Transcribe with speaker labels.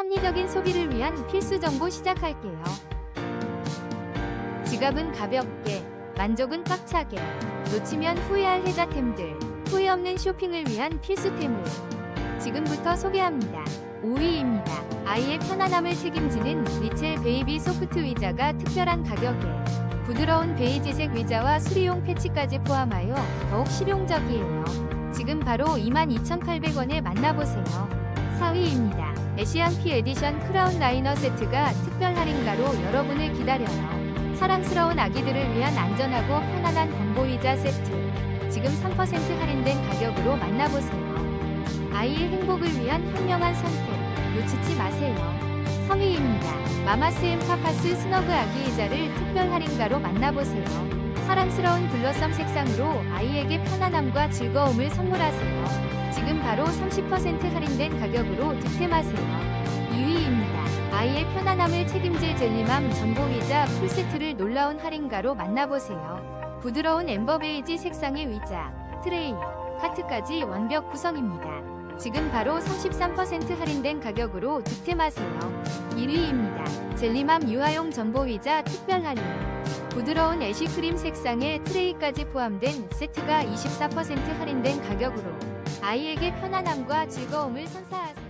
Speaker 1: 합리적인 소비를 위한 필수 정보 시작할게요. 지갑은 가볍게, 만족은 꽉차게, 놓치면 후회할 혜자템들, 후회 없는 쇼핑을 위한 필수템을 지금부터 소개합니다. 5위입니다. 아이의 편안함을 책임지는 리첼 베이비 소프트 의자가 특별한 가격에 부드러운 베이지색 의자와 수리용 패치까지 포함하여 더욱 실용적이에요. 지금 바로 22,800원에 만나보세요. 4위입니다. 에시안피 에디션 크라운 라이너 세트가 특별 할인가로 여러분을 기다려요. 사랑스러운 아기들을 위한 안전하고 편안한 건보의자 세트. 지금 3% 할인된 가격으로 만나보세요. 아이의 행복을 위한 현명한 선택. 놓치지 마세요. 3위입니다. 마마스앤 파파스 스너그 아기 의자를 특별 할인가로 만나보세요. 사랑스러운 블러썸 색상으로 아이에게 편안함과 즐거움을 선물하세요. 지금 바로 30% 할인된 가격으로 득템하세요. 2위입니다. 아이의 편안함을 책임질 젤리맘 전보의자 풀세트를 놀라운 할인가로 만나보세요. 부드러운 엠버 베이지 색상의 의자, 트레이, 카트까지 완벽 구성입니다. 지금 바로 33% 할인된 가격으로 득템하세요. 1위입니다. 젤리맘 유아용 전보의자 특별 할인. 부드러운 애쉬크림 색상의 트레이까지 포함된 세트가 24% 할인된 가격으로 아이에게 편안함과 즐거움을 선사하세요.